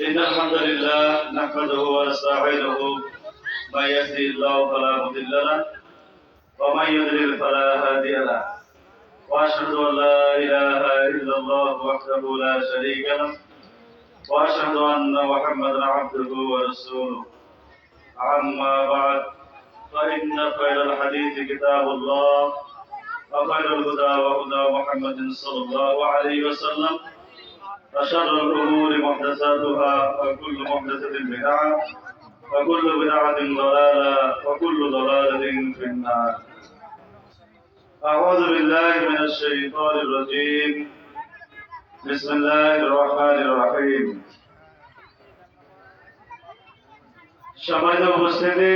إن الحمد لله نحمده ونستعينه. من يهدي الله فلا مضل له ومن يضلل فلا هادي له. وأشهد أن لا إله إلا الله وحده لا شريك له وأشهد أن محمدا عبده ورسوله. أما بعد فإن خير الحديث كتاب الله وخير الهدى وهدى محمد صلى الله عليه وسلم. وشر الأمور محدثاتها وكل محدثة بدعة وكل بدعة ضلالة وكل ضلالة في النار أعوذ بالله من الشيطان الرجيم بسم الله الرحمن الرحيم সম্মানিত উপস্থিতি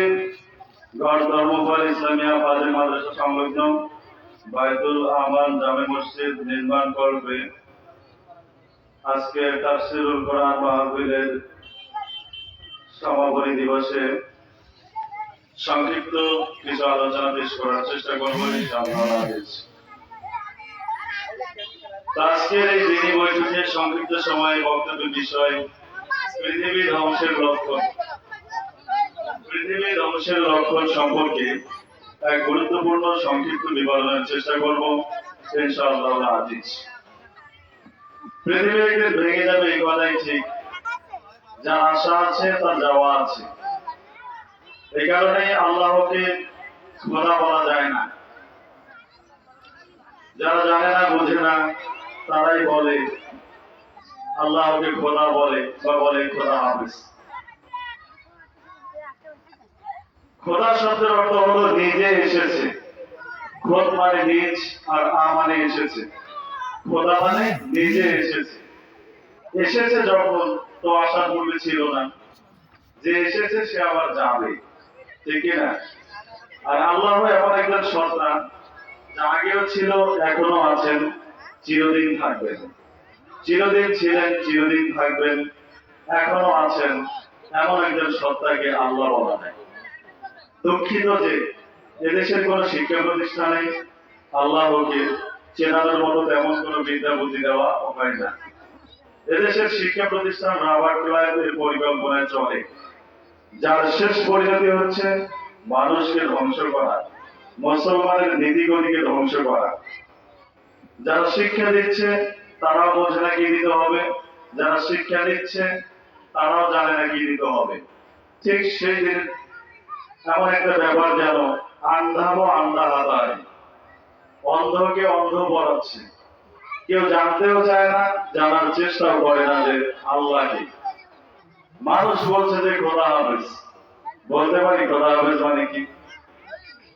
গড় ধর্মফল ইসলামিয়া ফাজিল মাদ্রাসা সংলগ্ন বাইতুল আমান জামে মসজিদ নির্মাণ করবে আজকে তাফসিরুল কোরআন মাহফিলের সমাপনী দিবসে সংক্ষিপ্ত কিছু আলোচনা পেশ করার চেষ্টা করব আজকের এই দিনী বৈঠকে সংক্ষিপ্ত সময়ে বক্তব্যের বিষয়, পৃথিবী ধ্বংসের লক্ষণ। পৃথিবী ধ্বংসের লক্ষণ সম্পর্কে এক গুরুত্বপূর্ণ সংক্ষিপ্ত বিবরণের চেষ্টা করব, ইনশাআল্লাহ আজিজ পৃথিবী একদিন ভেঙে যাবে এই কথাই ঠিক। যা আশা আছে তার যাওয়া আছে। এই কারণে আল্লাহকে খোদা বলা যায় না। যারা জানে না, বোঝে না, তারাই বলে, আল্লাহকে খোদা বলে বা বলে খোদা হাফিজ। খোদা শব্দের অর্থ হলো নিজে এসেছে। খোদ মানে নিজ আর আ মানে এসেছে। খোদা মানে নিজে এসেছে। এসেছে যখন, তো আশা পূর্বে ছিল না। যে এসেছে, সে আবার যাবে। ঠিক না? আর আল্লাহ এমন একজন সত্তা যা আগেও ছিল এখনও আছেন, চিরদিন থাকবেন। চিরদিন ছিলেন, চিরদিন থাকবেন এখনও আছেন, এমন একজন সত্তাকে আল্লাহ বলা হয়। দুঃখিত যে এদেশের কোন শিক্ষা প্রতিষ্ঠানে আল্লাহকে চেনানোর মতো তেমন কোনো বিদ্যা বুদ্ধি দেওয়া হয় না। এদেশের শিক্ষা প্রতিষ্ঠান রাবার ক্লাবের পরিকল্পনায় চলে। যার শেষ পরিণতি হচ্ছে মানুষকে ধ্বংস করা, মুসলমানের নীতিগতিকে ধ্বংস করা। যারা শিক্ষা দিচ্ছে, তারাও বোঝে না কি দিতে হবে। যারা শিক্ষা দিচ্ছে তারাও জানে না কি দিতে হবে। ঠিক সেই দিন এমন একটা ব্যাপার যেন আন্ধাবো আন্ধা হাতায়। অন্ধকে অন্ধ পড়াচ্ছে কেউ জানতেও চায় না, জানার চেষ্টাও করে না যে আল্লাহ মানুষ বলছে যে খোদা হাফেজ। বলতে পারি খোদা হাফেজ মানে কি?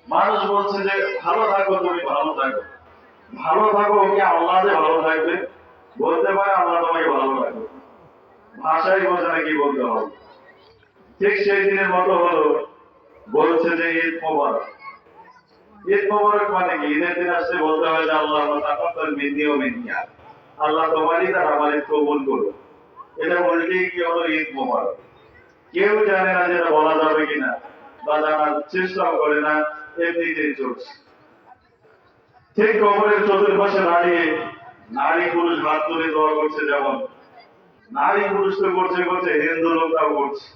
মানুষ বলছে যে ভালো থাকো, তুমি ভালো থাকো। ভালো থাকো কি আল্লাহ যে ভালো থাকবে? বলতে পারে আল্লাহ তোমাকে ভালো রাখবে। ভাষাই বোঝে না কি বলতে হবে? ঠিক সেই দিনের মতো হলো, বলছে যে ঈদ মোবারক। ঈদ মানে আল্লাহ তোমারই তার আমার কবুল করো এটা বলতে কি হলো ঈদ মোবারক? কেউ জানে না যে এটা বলা যাবে কিনা বা জানার চেষ্টাও করে না, এমনিতেই চলছে। ঠিক কবরের চতুর্পাশে দাঁড়িয়ে নারী পুরুষ হাত তুলে দোয়া করছে যেমন। নারী পুরুষ তো করছে করছে, হিন্দু লোকটাও করছে।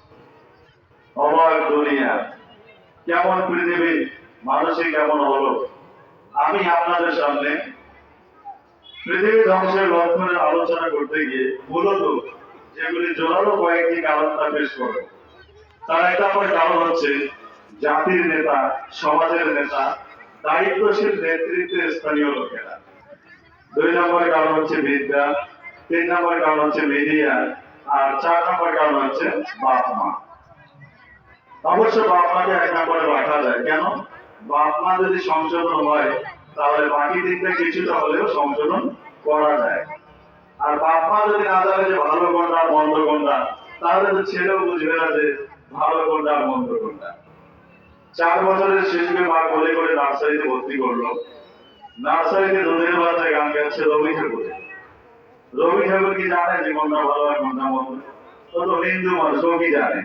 অবাক দুনিয়া। কেমন পৃথিবী? মানুষই কেমন হলো? আমি আপনাদের সামনে পৃথিবী ধ্বংসের লক্ষণের আলোচনা করতে গিয়ে মূলত যেগুলি জোরালো কয়েকটি কারণ তা পেশ করব তার এক নম্বর কারণ হচ্ছে জাতির নেতা, সমাজের নেতা, দায়িত্বশীল নেতৃত্বে স্থানীয় লোকেরা। দুই নম্বর কারণ হচ্ছে বিদ্যা, তিন নম্বর কারণ হচ্ছে মিডিয়া, আর চার নম্বর কারণ হচ্ছে বাপ মা অবশ্য বাপ মাকে এক নম্বরে রাখা যায়। কেন? বাপ মা যদি সংশোধন হয়, তাহলে বাকি দিকটা কিছুটা হলেও সংশোধন করা যায়। আর বাপ মা যদি না জানে যে ভালো কোনটা মন্দ কোনটা তাহলে তো ছেলেও বুঝবে না যে ভালো কোনটা মন্দ কোনটা চার বছরের শিশুকে মা কোলে করে নার্সারিতে ভর্তি করল। নার্সারিতে দুধের বাচ্চা গান গাচ্ছে রবি ঠাকুর। রবি ঠাকুর কি জানে যে কোনটা ভালো আর কোনটা মন্দ? তো হিন্দু মানুষ কি জানে?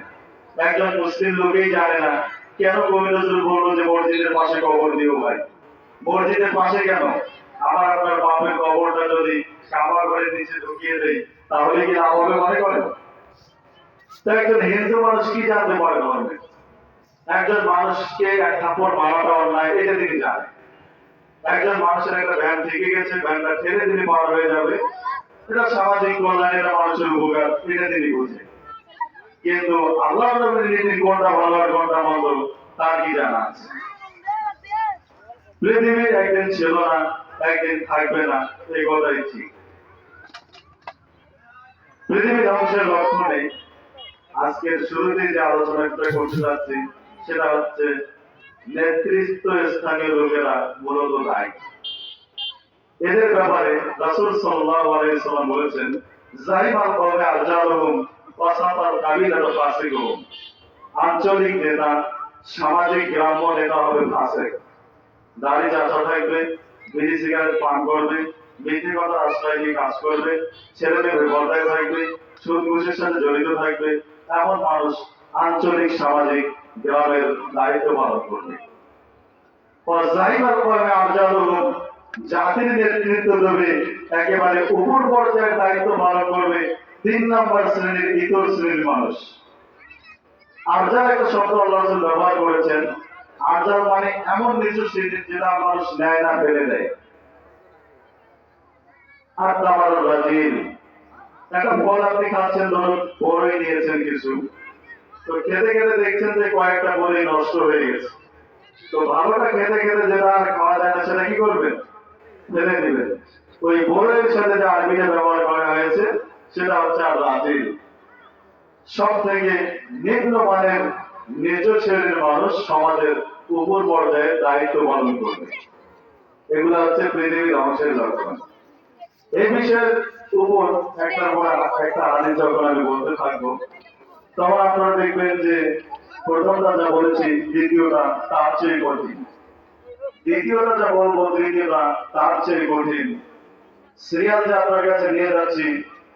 একজন মুসলিম লোকেই জানে না কেন কবি নজরুল বলল যে মসজিদের পাশে কবর দিও ভাই? মসজিদের পাশে কেন? আমার আপনার বাপের কবরটা যদি কাবা করে নিচে ঢুকিয়ে দেই, তাহলে কি লাভ হবে মনে করেন? একজন হিন্দু মানুষ কি জানতে পারে ধর্মে একজন মানুষকে এক থাপ্পড় মারাটা অন্যায়, এটা তিনি জানে একজন মানুষের একটা ভ্যান থেকে গেছে, ভ্যানটা ঠেলে তিনি পার হয়ে যাবে। এটা সামাজিক কল্যাণ এটা মানুষের উপকার, এটা তিনি বুঝে কিন্তু আল্লাহ নীতি কোনটা ভালো আর কোনটা মন্দ, তার কি জানা আছে? একদিন ছিল না, একদিন থাকবে না, এই কথাই ঠিক। পৃথিবী ধ্বংসের শুরুতে যে আলোচনাটা করতে যাচ্ছি, সেটা হচ্ছে নেতৃত্ব স্থানীয় লোকেরা মূলত দায়ী এদের ব্যাপারে রাসূল সাল্লাল্লাহু আলাইহি সাল্লাম বলেছেন, জাহিমাল কওমে আরজালুহুম ওয়াসাতাল কাবিলাতু ফাসিকুহুম আঞ্চলিক নেতা, সামাজিক গ্রাম্য নেতা হবে ফাসিক দাড়ি থাকবে, বিড়ি সিগারেট পান করবে আশ্রয় নিয়ে কাজ করবে বিপর্দায় থাকবে সাথে জড়িত থাকবে, এমন মানুষ আঞ্চলিক, সামাজিক গ্রামের দায়িত্ব পালন করবে। জাতির নেতৃত্ব দেবে, একেবারে উপর পর্যায়ের দায়িত্ব পালন করবে তিন নম্বর শ্রেণির ইতর শ্রেণির মানুষ। আরজাল একটা শব্দ আল্লাহ ব্যবহার করেছেন। আরজাল মানে এমন নিচু শ্রেণির যেটা মানুষ নেয় না, ফেলে দেয়। আর রাজিল। একটা ফল আপনি খাচ্ছেন, ধরুন বড়ই নিয়েছেন কিছু। তো খেতে খেতে দেখছেন যে কয়েকটা বড়ি নষ্ট হয়ে গেছে। তো ভালোটা খেতে খেতে যেটা আর খাওয়া যায় না, সেটা কি করবেন? ফেলে দিবেন। ওই বড়ের সাথে যে আরবিটা ব্যবহার করা হয়েছে সেটা হচ্ছে রাজিল সব থেকে নিম্নমানের নিজ শ্রেণির মানুষ সমাজের উপর পর্যায়ে দায়িত্ব পালন করবে। এগুলো হচ্ছে পৃথিবীর ধ্বংসের লক্ষণ। এই বিষয়ের উপর একটা একটা হাদিস যখন আমি বলতে থাকব, তখন আপনারা দেখবেন যে প্রথমটা যা বলেছি, দ্বিতীয়টা তার চেয়ে কঠিন। দ্বিতীয়টা যা বলব তৃতীয়টা তার চেয়ে কঠিন। সিরিয়াল যে আপনার কাছে নিয়ে যাচ্ছি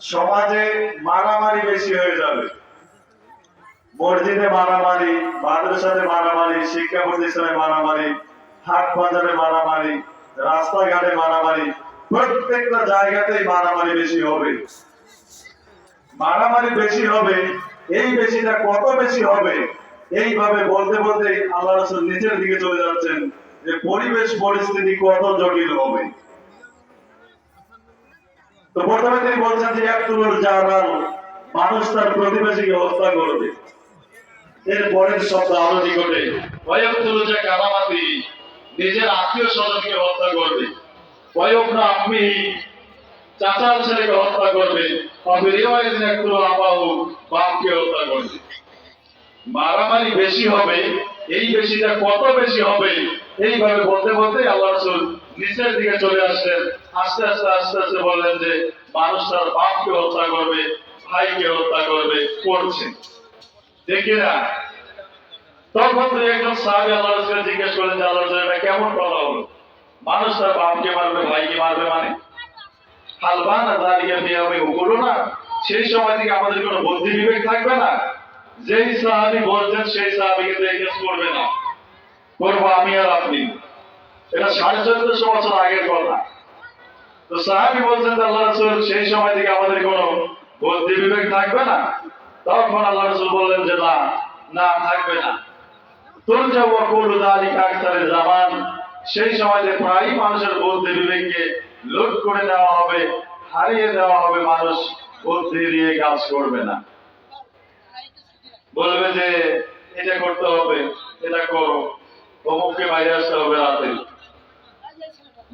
সমাজে মারামারি বেশি হয়ে যাবে। মসজিদে মারামারি মাদ্রাসাতে মারামারি, শিক্ষা প্রতিষ্ঠানে মারামারি, হাট বাজারে মারামারি, রাস্তাঘাটে মারামারি, প্রত্যেকটা জায়গাতেই মারামারি বেশি হবে। মারামারি বেশি হবে, এই বেশিটা কত বেশি হবে, এইভাবে বলতে বলতে আল্লাহ রসুল নিচের দিকে চলে যাচ্ছেন যে পরিবেশ পরিস্থিতি কত জটিল হবে। তো প্রথমে তিনি বলছেন যে এক তুলোর জানাল মানুষ তার প্রতিবেশীকে হত্যা করবে। এর পরের শব্দ আরও নিকটে ওয়ায়াকুলু যে কারামাতি নিজের আত্মীয় স্বজনকে হত্যা করবে। ওয়ায়ুবনা আম্মি চাচার ছেলেকে হত্যা করবে। একটু আবাহু বাপকে হত্যা করবে। মারামারি বেশি হবে, এই বেশিটা কত বেশি হবে, এইভাবে বলতে বলতে আল্লাহ রসুল নিচের দিকে চলে আসলেন আস্তে আস্তে আস্তে আস্তে বললেন যে মানুষ তার বাপকে হত্যা করবে, ভাইকে হত্যা করবে, করছে। দেখি না তখন তো একজন সাহাবি আল্লাহ জিজ্ঞেস করলেন যে আল্লাহ এটা কেমন কথা হলো? মানুষ তার বাপকে মারবে, ভাইকে মারবে মানে? হালবান দাঁড়িয়ে দিয়ে আমি উগুলো না? সেই সময় থেকে আমাদের কোনো বুদ্ধি বিবেক থাকবে না? যেই সাহাবি বলছেন, সেই তো এই করবে না। করব আমি আর আপনি। এটা সাড়ে চোদ্দশো বছর আগের কথা। তো সাহাবি বলছেন আল্লাহ রসুল সেই সময় থেকে আমাদের কোনো বুদ্ধি বিবেক থাকবে না। তখন আল্লাহ রসুল বললেন যে না না, থাকবে না। তোর যা ওয়াকুল দালিক আক্তারের জামান। সেই সময়তে প্রায় মানুষের বুদ্ধি বিবেককে লুট করে দেওয়া হবে, হারিয়ে দেওয়া হবে, মানুষ বুদ্ধি দিয়ে কাজ করবে না। বলবে যে, এটা করতে হবে, এটা করো। অমুককে বাইরে আসতে হবে রাতে।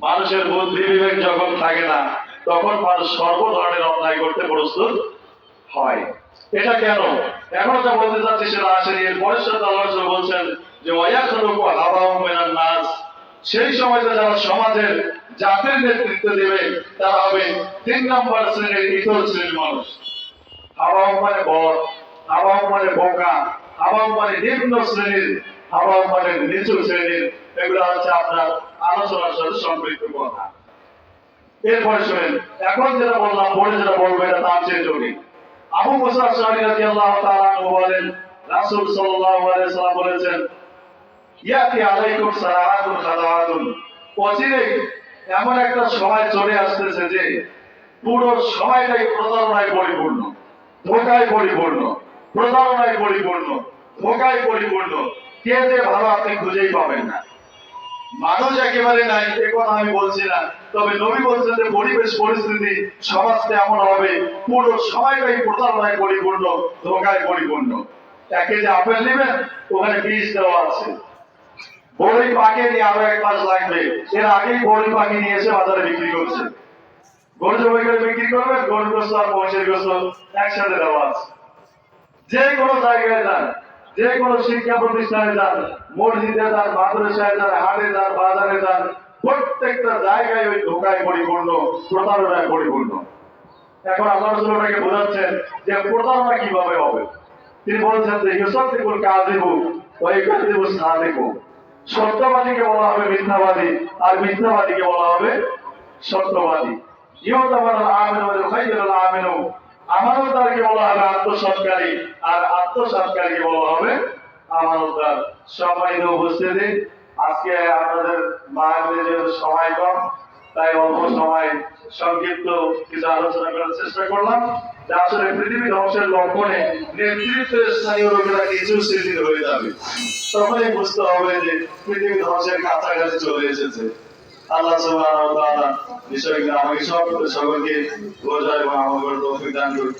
মানুষের বুদ্ধি বিবেক যখন থাকে না, তখন মানুষ সর্ব ধরনের অন্যায় করতে প্রস্তুত হয়। এটা কেন? এখন যা বলতে চাচ্ছি সেটা আসেনি। এর পরের সাথে আল্লাহ বলছেন যে হাওয়াহুম নাস। সেই সময়তে যারা সমাজের জাতির নেতৃত্ব দেবে, তারা হবে তিন নম্বর শ্রেণির ইতর শ্রেণির মানুষ। হাওয়া মানে বর হাওয়া মানে বোকা আবাম মানে নিম্ন শ্রেণির আবাম মানে নিচু শ্রেণির। এগুলো হচ্ছে আপনার এমন একটা সময় চলে আসতেছে যে, পুরো সময়টাই প্রতারণায় পরিপূর্ণ, ধোকায় পরিপূর্ণ, প্রতারণায় পরিপূর্ণ, ধোকায় পরিপূর্ণ। কে যে ভালো আপনি খুঁজেই পাবেন না। মানুষ একেবারে নাই, এ কথা আমি বলছি না। তবে নবী বলছেন যে, পরিবেশ, পরিস্থিতি সমাজটা এমন হবে, পুরো সময়টাই প্রতারণায় পরিপূর্ণ, ধোকায় পরিপূর্ণ। এক কেজি আপেল নেবেন ওখানে বীজ দেওয়া আছে। বড়ি পাকে নিয়ে আরও এক মাস লাগবে। এর আগেই বড়ি পাকে নিয়ে এসে বাজারে বিক্রি করছে। গরু জবাই করে বিক্রি করবে গরু গোস্ত আর মহিষের গোস্ত একসাথে দেওয়া আছে। যে কোনো জায়গায় যান। যে কোনো শিক্ষা প্রতিষ্ঠানে যান মসজিদে যান মাদ্রাসায় যান হাটে যান বাজারে যান প্রত্যেকটা জায়গায় ওই ধোকায় পরিপূর্ণ, প্রতারণায় পরিপূর্ণ। এখন আল্লাহ রসুল বোঝাচ্ছেন যে প্রতারণা কীভাবে হবে? তিনি বলছেন যে ইউসাফিকুল কাযিবু ওয়া ইকাযিবু সাদিকু। সত্যবাদীকে বলা হবে মিথ্যাবাদী, আর মিথ্যাবাদীকে বলা হবে সত্যবাদী। ইউতাবার আমিনু ওয়া ইউখাইরুল আমিনু। আমানতদারকে বলা হবে আত্মসৎকারী, আর আত্মসৎকারীকে বলা হবে আমানতদার সম্মানিত উপস্থিতি। আজকে আপনাদের মায়ের সময় কম, তাই অল্প সময় সংক্ষিপ্ত কিছু আলোচনা করার চেষ্টা করলাম। যে আসলে পৃথিবী ধ্বংসের লক্ষণে নেতৃত্বের স্থানীয় লোকেরা কিছু স্মৃতি হয়ে যাবে। তখনই বুঝতে হবে যে পৃথিবী ধ্বংসের কাছাকাছি চলে এসেছে। আল্লাহ সুবহানাহু ওয়া তাআলা বিষয়গুলো আমাকে সব সকলকে বোঝা এবং আমার তৌফিক দান করুন।